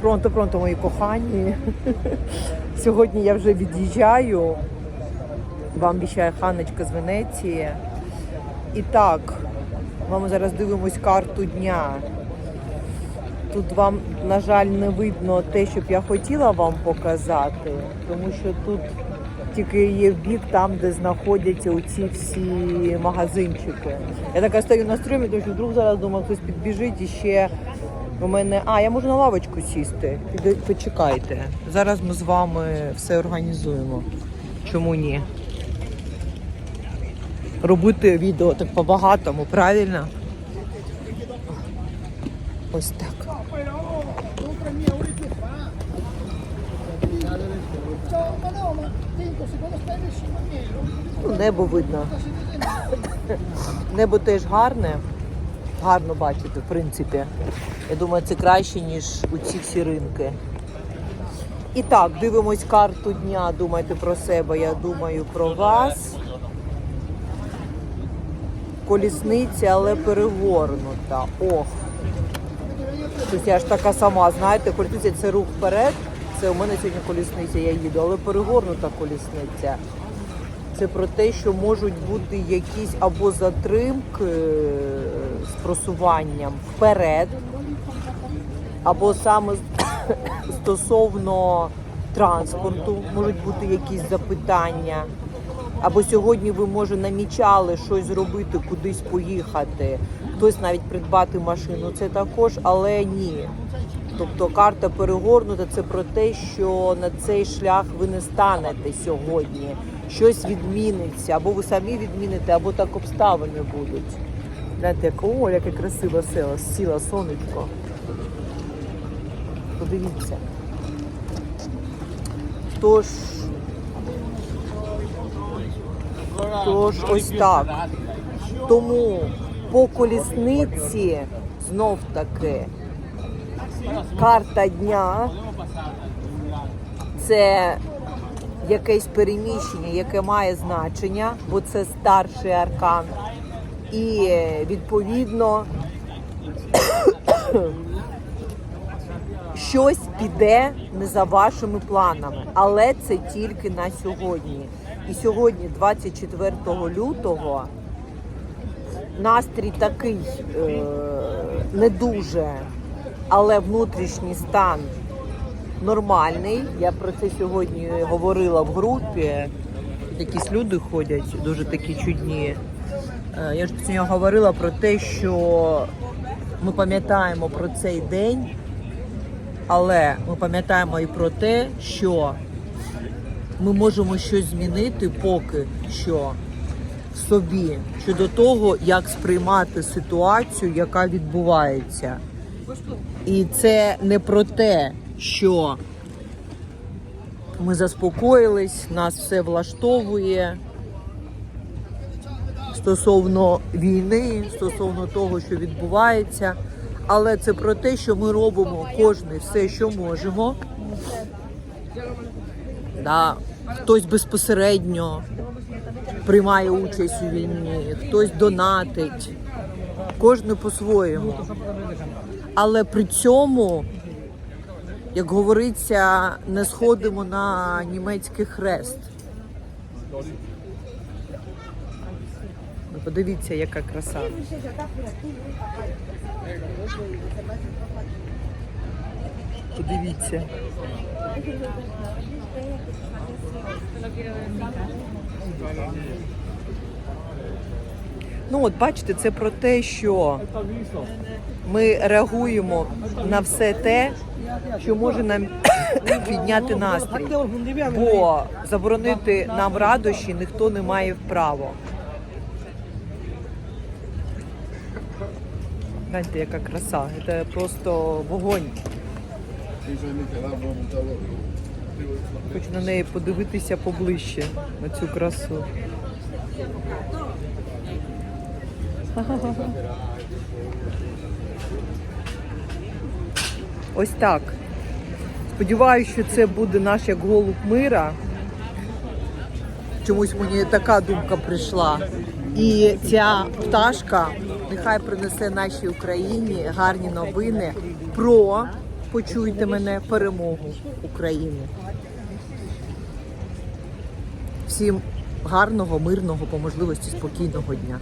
Пронто, пронто, мої кохані. Сьогодні я вже від'їжджаю. Вам обіцяє Ханночка з Венеції. І так, ми зараз дивимось карту дня. Тут вам, на жаль, не видно те, що б я хотіла вам показати, тому що тут тільки є бік там, де знаходяться оці всі магазинчики. Я така стою на стрімі, тому що вдруг зараз думаю, хтось підбіжить і ще у мене. А, я можу на лавочку сісти. Почекайте. Зараз ми з вами все організуємо. Чому ні? Робити відео так по-багатому, правильно? Ось так. Небо видно. Небо теж гарне. Гарно бачити, в принципі. Я думаю, це краще, ніж у ці всі ринки. І так, дивимось карту дня. Думайте про себе, я думаю про вас. Колісниця, але перегорнута. Ох. Тобто я ж така сама, знаєте, колісниця це рух вперед. Це у мене сьогодні колісниця, я їду, але перегорнута колісниця. Це про те, що можуть бути якісь або затримки е, з просуванням вперед, або саме стосовно транспорту можуть бути якісь запитання. Або сьогодні ви, може, намічали щось зробити, кудись поїхати, хтось навіть придбати машину. Це також, але ні. Тобто карта перегорнута це про те, що на цей шлях ви не станете сьогодні. Щось відміниться, або ви самі відміните, або так обставини будуть. Знаєте, як о, яке красиве село, сіла сонечко. Подивіться. Тож, тож ось так. Тому по колісниці знов таки карта дня це якесь переміщення, яке має значення, бо це старший аркан. І відповідно щось піде не за вашими планами, але це тільки на сьогодні. І сьогодні, 24 лютого, настрій такий е, не дуже, але внутрішній стан нормальний. Я про це сьогодні говорила в групі. Якісь люди ходять, дуже такі чудні. Е, Я ж сьогодні говорила про те, що ми пам'ятаємо про цей день, але ми пам'ятаємо і про те, що ми можемо щось змінити поки що в собі щодо того, як сприймати ситуацію, яка відбувається. І це не про те, що ми заспокоїлись, нас все влаштовує стосовно війни, стосовно того, що відбувається. Але це про те, що ми робимо кожен все, що можемо. Да. Хтось безпосередньо приймає участь у війні, хтось донатить, кожен по-своєму. Але при цьому, як говориться, не сходимо на німецький хрест. Подивіться, яка краса. Подивіться. Ну от бачите, це про те, що ми реагуємо на все те, що може нам підняти настрій. Бо заборонити нам радощі ніхто не має право. Гляньте, яка краса. Це просто вогонь. Хочу на неї подивитися поближче, на цю красу. Ось так. Сподіваюся, що це буде наш як голуб мира. Чомусь мені така думка прийшла. І ця пташка нехай принесе нашій Україні гарні новини про почуйте мене, перемогу України. Всім гарного, мирного, по можливості спокійного дня.